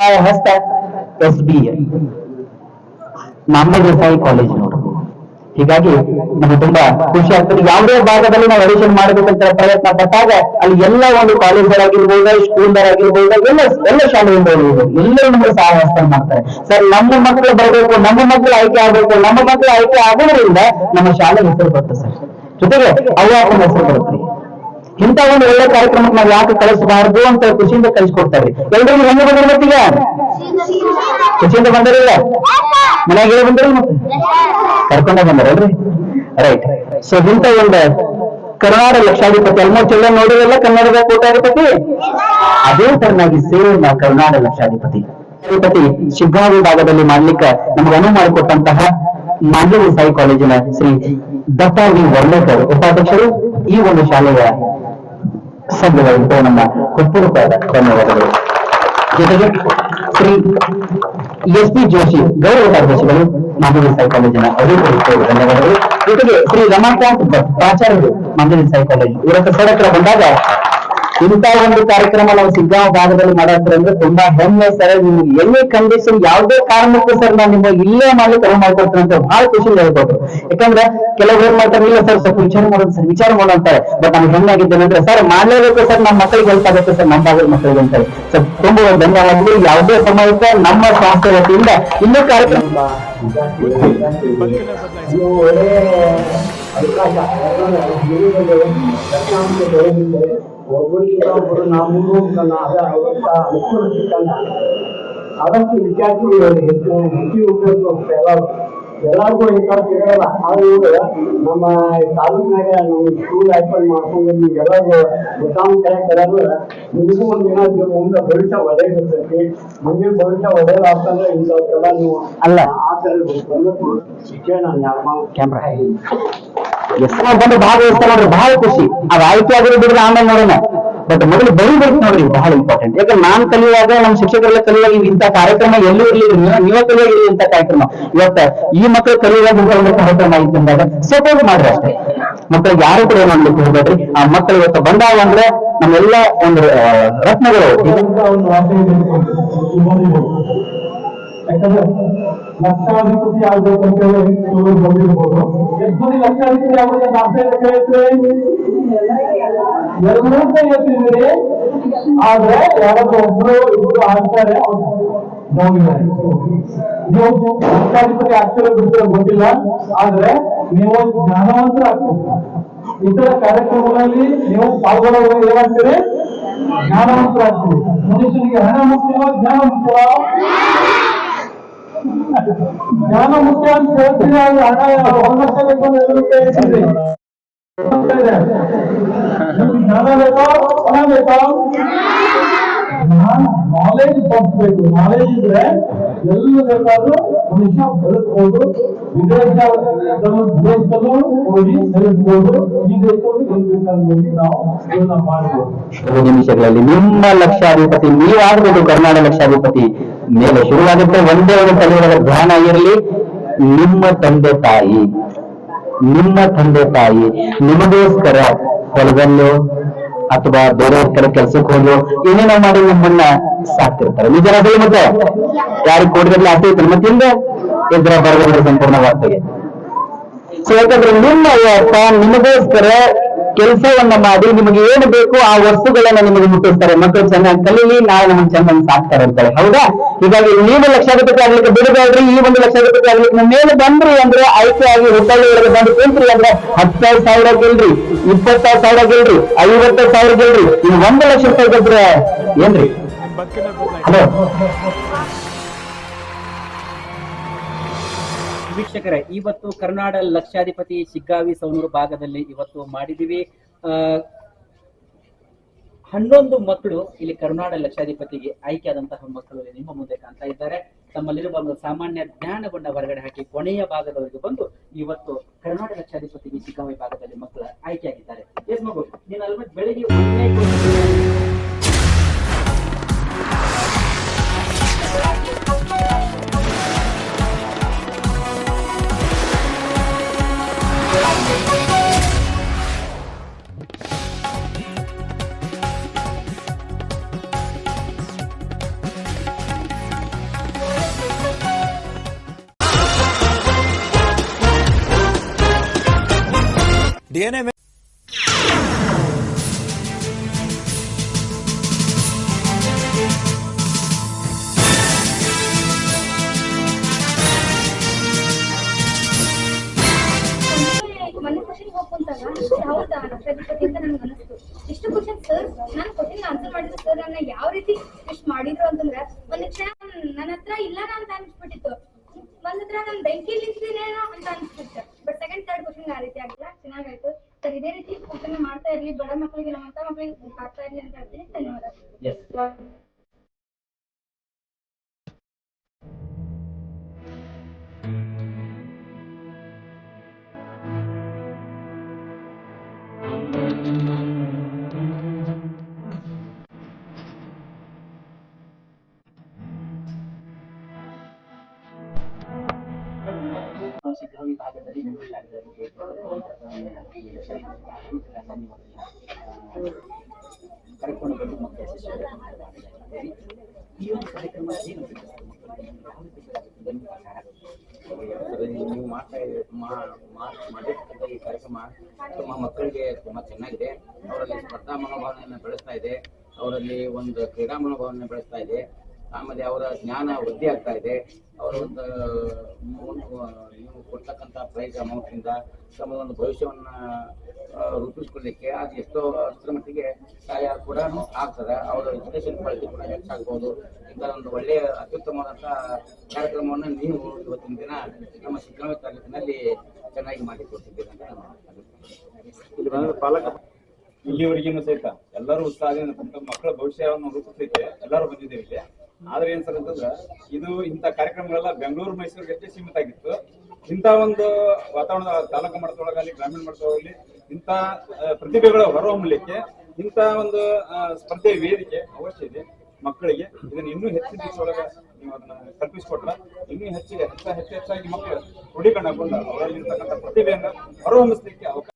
ಹಸ್ತ S B ನಮ್ಮ ದೇಸಾಯಿ ಕಾಲೇಜಿನವರು ಹೀಗಾಗಿ ನಮಗೆ ತುಂಬಾ ಖುಷಿ ಆಗ್ತದೆ. ಯಾವುದೇ ಭಾಗದಲ್ಲಿ ನಾವು ಅಡಿಷನ್ ಮಾಡಬೇಕಂತ ಪ್ರಯತ್ನ ಪಟ್ಟಾಗ ಅಲ್ಲಿ ಎಲ್ಲ ಒಂದು ಕಾಲೇಜ್ಗಳಾಗಿರ್ಬೋದು ಸ್ಕೂಲ್ಗಳಾಗಿರ್ಬೋದು ಎಲ್ಲ ಎಲ್ಲ ಶಾಲೆಯಿಂದ ಎಲ್ಲರೂ ನಮಗೆ ಹಸ್ತ ಮಾಡ್ತಾರೆ. ಸರ್ ನಮ್ಮ ಮಕ್ಕಳು ಬರಬೇಕು, ನಮ್ಮ ಮಕ್ಕಳು ಆಯ್ಕೆ ಆಗಬೇಕು, ನಮ್ಮ ಮಕ್ಕಳು ಆಯ್ಕೆ ಆಗೋದ್ರಿಂದ ನಮ್ಮ ಶಾಲೆ ಹೆಸರು ಬರ್ತದೆ ಸರ್ ಜೊತೆಗೆ ಅವ್ಯಾಪನ ಹೆಸರು ಬರುತ್ತೆ. ಇಂಥ ಒಂದು ಒಳ್ಳೆ ಕಾರ್ಯಕ್ರಮಕ್ಕೆ ನಾವು ಯಾಕೆ ಕಳಿಸಬಾರದು ಅಂತ ಖುಷಿಯಿಂದ ಕಳಿಸ್ಕೊಡ್ತಾರೆ. ಎಲ್ರಿಗೂ ಹೆಂಗೆ ಮತ್ತೀಗ ಖುಷಿಯಿಂದ ಬಂದಿರಲ್ಲ ಮನೆಗೆ ಬಂದಿರಲ್ಲ ಮತ್ತೆ? ಕರ್ಕೊಂಡ ಬಂದಾರಲ್ರಿ ರೈಟ್ ಸೊ ಇಂತ ಒಂದು ಕರ್ನಾಟಕ ಲಕ್ಷಾಧಿಪತಿ ಆಲ್ಮೋಸ್ಟ್ ಎಲ್ಲ ನೋಡಿರಲ್ಲ ಕನ್ನಡದ ಕೋಟಾಧಿಪತಿ ಅದೇ ತರನಾಗಿ ಸೇರಿ ನಾವು ಕರ್ನಾಟಕ ಲಕ್ಷಾಧಿಪತಿ. ಲಕ್ಷಾಧಿಪತಿ ಶಿಗ್ಗಾವಿ ಭಾಗದಲ್ಲಿ ಮಾಡ್ಲಿಕ್ಕೆ ನಮ್ಗೆ ಅನುವು ಮಾಡಿಕೊಟ್ಟಂತಹ ಮಾಂಜಲಿ ಸಾಯಿ ಕಾಲೇಜಿನ ಶ್ರೀ ದತ್ತ ವಿ ವರ್ಲೇಕರ್ ಉಪಾಧ್ಯಕ್ಷರು ಈ ಒಂದು ಶಾಲೆಯ ಸಭ್ಯರಾಗಿದ್ದು ನಮ್ಮ ಹೃತ್ಪೂರ್ವಕವಾದ ಧನ್ಯವಾದಗಳು. ಜೊತೆಗೆ ಶ್ರೀ ಎಸ್ ಪಿ ಜೋಶಿ ಗೌರವ ಕಾರ್ಯದರ್ಶಿಗಳು ಮಾಂಜಲಿ ಸಾಯಿ ಕಾಲೇಜಿನ ಧನ್ಯವಾದಗಳು. ಜೊತೆಗೆ ಶ್ರೀ ರಮಾಕಾಂತ್ ಭಟ್ ಪ್ರಾಚಾರ್ಯರು ಮಾಂಜಲಿ ಸಾಯಿ ಕಾಲೇಜು ಇವರ ಸರ್ ಬಂದಾಗ ಇಂಥ ಒಂದು ಕಾರ್ಯಕ್ರಮ ನಾವು ಸಿಗ್ಗಾಂವ್ ಭಾಗದಲ್ಲಿ ಮಾಡೋದ್ರೆ ಅಂದ್ರೆ ತುಂಬಾ ಹೆಮ್ಮೆ ಸರ್. ನಿಮ್ಗೆ ಎಲ್ಲಿ ಕಂಡೀಷನ್ ಯಾವುದೇ ಕಾರಣಕ್ಕೂ ಸರ್ ನಾನು ನಿಮಗೆ ಇಲ್ಲೇ ಮಾಡಿ ಅನುವು ಮಾಡ್ಕೊಡ್ತೀನಿ ಅಂತ ಬಹಳ ಖುಷಿ ಹೇಳ್ಬೋದು. ಯಾಕಂದ್ರೆ ಕೆಲವರು ಏನ್ ಮಾಡ್ತಾರೆ ಇಲ್ಲ ಸರ್ ಸ್ವಲ್ಪ ವಿಚಾರ ಮಾಡೋದು ಸರ್ ವಿಚಾರ ಮಾಡೋ ಅಂತಾರೆ. ಬಟ್ ನಮ್ಗೆ ಹೆಮ್ಮಾಗಿದ್ದೇನೆ ಅಂದ್ರೆ ಸರ್ ಮಾಡ್ಲೇಬೇಕು ಸರ್ ನಮ್ಮ ಮಕ್ಕಳಿಗೆ ಹೆಲ್ಪ್ ಆಗುತ್ತೆ ಸರ್ ನಮ್ಮ ಭಾಗದ ಮಕ್ಕಳಿಗೆ ಅಂತಾರೆ ಸರ್ ತುಂಬಾ ಧನ್ಯವಾದಗಳು. ಯಾವುದೇ ಸಮಯಕ್ಕೆ ನಮ್ಮ ಸಂಸ್ಥೆ ವತಿಯಿಂದ ಇನ್ನೂ ಕಾರ್ಯಕ್ರಮ ಇದು ಒಳ್ಳೆ ಅವಕಾಶ ಒಬ್ಬರಿಗೆ ಒಬ್ಬರು ನಾವು ಅದ ಅವಕಾಶ ಅನುಕೂಲ ಸಿಕ್ಕಂಗ ಅದಕ್ಕೆ ವಿದ್ಯಾರ್ಥಿಗಳು ಹೆಚ್ಚು ಹೆಚ್ಚು ಉಪಯೋಗ ಎಲ್ಲರೂ ಎಲ್ಲರಿಗೂ ಇಂಥ ಸಿಗಲ್ಲ ಆದ್ರೆ ನಮ್ಮ ತಾಲೂಕಿನಾಗ ನಮ್ಮ ಸ್ಕೂಲ್ ಓಪನ್ ಮಾಡ್ಕೊಂಡು ಎಲ್ಲರೂ ಉತ್ತಮ ಕಡೆ ಕರೆದು ನಿಮಗೂ ಒಂದು ದಿನ ಮುಂದೆ ಭವಿಷ್ಯ ಒಳ್ಳೆಯದಿರ್ತೈತಿ ಮುಂದಿನ ಭವಿಷ್ಯ ಒಳ್ಳೆಯದಾಗ್ತಂದ್ರೆ ಇಂಥವ್ಕೆಲ್ಲ ನೀವು ಅಲ್ಲ. ಆ ಥರ ಶಿಕ್ಷಣ ಕ್ಯಾಮ್ರಾ ಎಷ್ಟೋ ಬಂದು ಭಾಗವಹಿಸ್ತಾ ನೋಡ್ರಿ ಬಹಳ ಖುಷಿ. ಆ ಆಯ್ಕೆ ಆಗಿರೋ ಬಿಡ್ರಿ, ಆಮೇಲೆ ನೋಡೋಣ. ಬಟ್ ಮೊದಲು ಬರೀಬೇಕು ನೋಡ್ರಿ ಬಹಳ ಇಂಪಾರ್ಟೆಂಟ್ ಯಾಕಂದ್ರೆ ನಾನ್ ಕಲಿಯುವಾಗ ನಮ್ಮ ಶಿಕ್ಷಕರೆಲ್ಲ ಕಲಿಯುವಾಗ ಇಂಥ ಕಾರ್ಯಕ್ರಮ ಎಲ್ಲೂ ಇರ್ಲಿಲ್ಲ. ನೀವ- ಕಲಿಯಾಗಿ ಇಂಥ ಕಾರ್ಯಕ್ರಮ. ಇವತ್ತ ಈ ಮಕ್ಕಳು ಕಲಿಯುವಾಗ ಒಂದು ಕಾರ್ಯಕ್ರಮ ಆಯ್ತು ಅಂದಾಗ ಸಪೋರ್ಟ್ ಮಾಡ್ರಿ ಅಷ್ಟೇ. ಮಕ್ಕಳಿಗೆ ಯಾರು ಕೂಡ ಮಾಡ್ಲಿಕ್ಕೆ ಹೋಗ್ಬೇಡ್ರಿ. ಆ ಮಕ್ಕಳು ಇವತ್ತು ಬಂದಾವ ಅಂದ್ರೆ ನಮ್ಮೆಲ್ಲ ಒಂದು ರತ್ನಗಳು. ಅಂತ ಒಂದು ವಾರ್ತೆ ಯಾಕಂದ್ರೆ ಲಕ್ಷಾಧಿಪತಿ ಆಗ್ಬೇಕಂತ ಹೇಳಿ ಕೆಲವರು ಬಂದಿರ್ಬೋದು ಎಷ್ಟು ಮಂದಿ ಲಕ್ಷಾಧಿಪತಿ ಆಗ್ಬೇಕಂತ ಆಸೆ ಇದೆ ಕೇಳಿದ್ರೆ ಎಲ್ಲರೂ ಅಂತ ಹೇಳ್ತಿದ್ದೀರಿ ಆದ್ರೆ ಯಾರಾದ್ರೂ ಒಬ್ರು ಇಬ್ರು ಆಗ್ತಾರೆ ಅವ್ರು ನೋಡಿದ್ದಾರೆ ನೀವು ಲಕ್ಷಾಧಿಪತಿ ಆಗ್ತಿರೋ ಬಿಡ್ತಿರೋ ಗೊತ್ತಿಲ್ಲ ಆದ್ರೆ ನೀವು ಜ್ಞಾನವಂತರ ಆಗ್ತೀರಿ ಇತರ ಕಾರ್ಯಕ್ರಮಗಳಲ್ಲಿ ನೀವು ಪಾಲ್ಗೊಳ್ಳೋದು ಏನಾಗ್ತೀರಿ ಜ್ಞಾನವಂತರಾಗ್ತೀರಿ ಮನುಷ್ಯನಿಗೆ ಹಣ ಮುಖ್ಯವೋ ಜ್ಞಾನ ಮುಖ್ಯವೋ ಜ್ಞಾನ ಮುಖ್ಯ ಅಂತ ಆದ್ರೆ ಹಣ ಒಂದು ಲಕ್ಷ ಬೇಕು ಅಂತ. ನಿಮ್ಗೆ ಜ್ಞಾನ ಬೇಕೋ? ಹಣ ನಾಲೆಜ್ ಬರ್ಬೇಕು ನಾಲೆಜ್ ಇದ್ರೆ ಎಲ್ಲ ಬೇಕಾದ್ರೂ ಮನುಷ್ಯ ಬದುಕಬಹುದು ವಿದೇಶ ದೇಶದಲ್ಲೂ ಹೋಗಿ ಸೇರಿಸ್ಬೋದು, ಈ ದೇಶದಲ್ಲಿ ಹೋಗಿ ನಾವು ಜೀವನ ಮಾಡಬಹುದು ಕೆಲವು ನಿಮಿಷಗಳಲ್ಲಿ ನಿಮ್ಮ ಲಕ್ಷಾಧಿಪತಿ ನೀವಾಗಬೇಕು ಕರ್ನಾಟಕ ಲಕ್ಷಾಧಿಪತಿ ಮೇಲೆ ಶುರುವಾಗುತ್ತೆ ಒಂದೇ ಒಂದು ತಲೆಯೊಳಗೆ ಧ್ಯಾನ ಇರಲಿ. ನಿಮ್ಮ ತಂದೆ ತಾಯಿ, ನಿಮ್ಮ ತಂದೆ ತಾಯಿ ನಿಮಗೋಸ್ಕರ ಹೊಲದಲ್ಲೋ ಅಥವಾ ಬೇರೆ ಕಡೆ ಕೆಲಸಕ್ಕೆ ಹೋಗೋ ಏನೇನೋ ಮಾಡಿ ನಮ್ಮನ್ನ ಸಾಕ್ತಿರ್ತಾರೆ. ನಿಜರ ಮತ್ತೆ ಯಾರು ಕೊಡಿದ್ರೆ ಆಸೆ ಇತ್ತು ಮತ್ತೆ ಹಿಂದೆ ಇದ್ರ ಬರಬಹುದು ಸಂಪೂರ್ಣ ವಾರ್ತೆಗೆ ಸೊ ಯಾಕಂದ್ರೆ ನಿಮ್ಮ ಅಪ್ಪ ನಿಮಗೋಸ್ಕರ ಕೆಲಸವನ್ನ ಮಾಡಿ ನಿಮಗೆ ಏನು ಬೇಕು ಆ ವಸ್ತುಗಳನ್ನ ನಿಮಗೆ ಮುಟ್ಟಿಸ್ತಾರೆ. ಮಕ್ಕಳು ಚೆನ್ನಾಗಿ ಕಲೀಲಿ ನಾಳೆ ನಮ್ಮ ಚೆನ್ನಾಗಿ ಸಾಕ್ತಾರೆ ಅಂತಾರೆ. ಹೌದಾ? ಹೀಗಾಗಿ ನೀವು ಲಕ್ಷಾಧಿಪತಿ ಆಗ್ಲಿಕ್ಕೆ ಬಿಡಬೇಡ್ರಿ. ಈ ಒಂದು ಲಕ್ಷಾಧಿಪತಿ ಆಗ್ಲಿಕ್ಕೆ ನಿಮ್ಮ ಮೇಲೆ ಬಂದ್ರಿ ಅಂದ್ರೆ ಆಯ್ಕೆ ಆಗಿ ಹುಬ್ಬಳ್ಳಿ ಒಳಗೆ ಬಂದು ಕುಂತ್ರಿ ಅಂದ್ರೆ ಹತ್ತು ಸಾವಿರ ಗೆಲ್ರಿ ಇಪ್ಪತ್ತಾರು ಸಾವಿರ ಗೆಲ್ರಿ ಐವತ್ತು ಸಾವಿರ ಗೆಲ್ರಿ. ನೀವು ಒಂದು ಲಕ್ಷ ರೂಪಾಯಿ ಗೆದ್ರೆ ಏನ್ರಿ? ಹಲೋ. ವೀಕ್ಷಕರೇ, ಇವತ್ತು ಕರ್ನಾಟಕ ಲಕ್ಷಾಧಿಪತಿ ಶಿಗ್ಗಾವಿ ಸೌನೂರು ಭಾಗದಲ್ಲಿ ಇವತ್ತು ಮಾಡಿದೀವಿ ಹನ್ನೊಂದು ಮಕ್ಕಳು ಇಲ್ಲಿ ಕರ್ನಾಟಕ ಲಕ್ಷಾಧಿಪತಿಗೆ ಆಯ್ಕೆಯಾದಂತಹ ಮಕ್ಕಳು ನಿಮ್ಮ ಮುಂದೆ ಕಾಣ್ತಾ ಇದ್ದಾರೆ. ತಮ್ಮಲ್ಲಿರುವ ಒಂದು ಸಾಮಾನ್ಯ ಜ್ಞಾನಗೊಂಡ ಹೊರಗಡೆ ಹಾಕಿ ಕೊನೆಯ ಭಾಗದವರೆಗೆ ಬಂದು ಇವತ್ತು ಕರ್ನಾಟಕ ಲಕ್ಷಾಧಿಪತಿಗೆ ಶಿಗ್ಗಾವಿ ಭಾಗದಲ್ಲಿ ಮಕ್ಕಳು ಆಯ್ಕೆಯಾಗಿದ್ದಾರೆ. ಎಸ್ ಮಗು ನೀನು ಬೆಳಿಗ್ಗೆ ನನ್ಗೆ ಅನಿಸ್ತು. ಇಷ್ಟು ಸರ್ ನಾನು ಆನ್ಸರ್ ಮಾಡಿದ್ರು ಸರ್ ಯಾವ ರೀತಿ ಇಷ್ಟು ಮಾಡಿದ್ರು ಅಂತಂದ್ರೆ ನನ್ನ ಇಲ್ಲನ ಅಂತ ಅನ್ಸ್ಬಿಟ್ಟಿತ್ತು. ಒಂದ್ ಹತ್ರ ಬೆಂಕಿ ಅಂತ ಅನ್ಸ್ಬಿಟ್ಟು ಬಟ್ ಸೆಕೆಂಡ್ ಥರ್ಡ್ ಕ್ವಶನ್ ಆ ರೀತಿ ಆಗಿಲ್ಲ ಚೆನ್ನಾಗಾಯ್ತು ಸರ್ ಇದೇ ರೀತಿ ಕ್ವಶನ್ ಮಾಡ್ತಾ ಇರ್ಲಿ ಬಡ ಮಕ್ಕಳಿಗೆ ನಮ್ಮಂತ ಮಕ್ಕಳಿಗೆ ಆಗ್ತಾ ಇರ್ಲಿ ಅಂತ ಧನ್ಯವಾದ. ನೀವು ಮಾಡ್ತಾ ಈ ಕಾರ್ಯಕ್ರಮ ತುಂಬ ಮಕ್ಕಳಿಗೆ ತುಂಬ ಚೆನ್ನಾಗಿದೆ ಅವರಲ್ಲಿ ಸ್ಪರ್ಧಾ ಮನೋಭಾವನೆಯನ್ನು ಬೆಳೆಸ್ತಾ ಇದೆ ಅವರಲ್ಲಿ ಒಂದು ಕ್ರೀಡಾ ಮನೋಭಾವನೆ ಬೆಳೆಸ್ತಾ ಇದೆ ಆಮೇಲೆ ಅವರ ಜ್ಞಾನ ವೃದ್ಧಿ ಆಗ್ತಾ ಇದೆ. ಅವರ ಒಂದು ನೀವು ಕೊಡ್ತಕ್ಕಂಥ ಪ್ರೈಸ್ ಅಮೌಂಟಿಂದ ತಮ್ಮ ಒಂದು ಭವಿಷ್ಯವನ್ನ ರೂಪಿಸ್ಕೊಳ್ಳಿಕ್ಕೆ ಅದು ಎಷ್ಟೋ ಅಷ್ಟರ ಮಟ್ಟಿಗೆ ಸಹಾಯ ಕೂಡ ಆಗ್ತದೆ. ಅವರ ಎಜುಕೇಶನ್ ಕ್ವಾಲಿಟಿ ಕೂಡ ಹೆಚ್ಚಾಗ್ಬೋದು ಇಂಥ ಒಂದು ಒಳ್ಳೆಯ ಅತ್ಯುತ್ತಮವಾದಂಥ ಕಾರ್ಯಕ್ರಮವನ್ನು ನೀವು ಇವತ್ತಿನ ದಿನ ನಮ್ಮ ಶಿಕ್ಷಣ ತಾಲೂಕಿನಲ್ಲಿ ಚೆನ್ನಾಗಿ ಮಾಡಿಕೊಡ್ತಿದ್ದೀರಿ ಅಂತ ನಾನು ಪಾಲಕ ಇಲ್ಲಿವರೆಗಿನ ಸಹಿತ ಎಲ್ಲರೂ ಉತ್ಸಾಹದಿಂದ ಮಕ್ಕಳ ಭವಿಷ್ಯವನ್ನು ರೂಪಿಸಲಿಕ್ಕೆ ಎಲ್ಲರೂ ಬಂದಿದ್ದೇವೆ ಇಲ್ಲಿ. ಆದ್ರೆ ಏನ್ ಸರ್ ಅಂತಂದ್ರೆ, ಇದು ಇಂತ ಕಾರ್ಯಕ್ರಮಗಳೆಲ್ಲ ಬೆಂಗಳೂರು, ಮೈಸೂರಿಗೆ ಸೀಮಿತ ಆಗಿತ್ತು. ಇಂತ ಒಂದು ವಾತಾವರಣ ತಾಲೂಕು ಮಟ್ಟದೊಳಗಲ್ಲಿ ಗ್ರಾಮೀಣ ಮಟ್ಟದೊಳಗಲ್ಲಿ ಇಂತ ಪ್ರತಿಭೆಗಳ ಹೊರಹೊಮ್ಮಲಿಕ್ಕೆ ಇಂತ ಒಂದು ಸ್ಪರ್ಧೆ ವೇದಿಕೆ ಅವಶ್ಯ ಇದೆ ಮಕ್ಕಳಿಗೆ. ಇದನ್ನ ಇನ್ನೂ ಹೆಚ್ಚಿನ ದಿವಸದೊಳಗೆ ನೀವು ಅದನ್ನ ಕಲ್ಪಿಸಿಕೊಟ್ರ, ಇನ್ನೂ ಹೆಚ್ಚಿಗೆ, ಹೆಚ್ಚ, ಹೆಚ್ಚು ಹೆಚ್ಚಾಗಿ ಮಕ್ಕಳು ಕ್ರೋಢೀಕರಣ ಅವರಲ್ಲಿರ್ತಕ್ಕಂಥ ಪ್ರತಿಭೆಯನ್ನ ಹೊರಹೊಮ್ಮಿಸಲಿಕ್ಕೆ ಅವಕಾಶ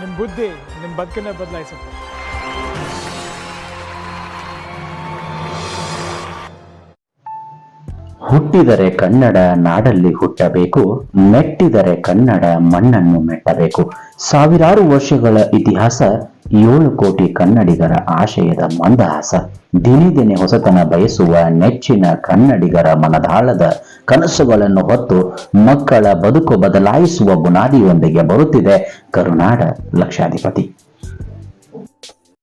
ನಿಮ್ಮ ಬುದ್ಧಿ ನಿಮ್ಮ ಬದುಕನ್ನೇ ಬದಲಾಯಿಸುತ್ತೆ ಹುಟ್ಟಿದರೆ ಕನ್ನಡ ನಾಡಲ್ಲಿ ಹುಟ್ಟಬೇಕು ಮೆಟ್ಟಿದರೆ ಕನ್ನಡ ಮಣ್ಣನ್ನು ಮೆಟ್ಟಬೇಕು. ಸಾವಿರಾರು ವರ್ಷಗಳ ಇತಿಹಾಸ, ಏಳು ಕೋಟಿ ಕನ್ನಡಿಗರ ಆಶಯದ ಮಂದಹಾಸ. ದಿನೇ ದಿನೇ ಹೊಸತನ ಬಯಸುವ ನೆಚ್ಚಿನ ಕನ್ನಡಿಗರ ಮನದಾಳದ ಕನಸುಗಳನ್ನು ಹೊತ್ತು ಮಕ್ಕಳ ಬದುಕು ಬದಲಾಯಿಸುವ ಬುನಾದಿಯೊಂದಿಗೆ ಬರುತ್ತಿದೆ ಕರುನಾಡ ಲಕ್ಷಾಧಿಪತಿ.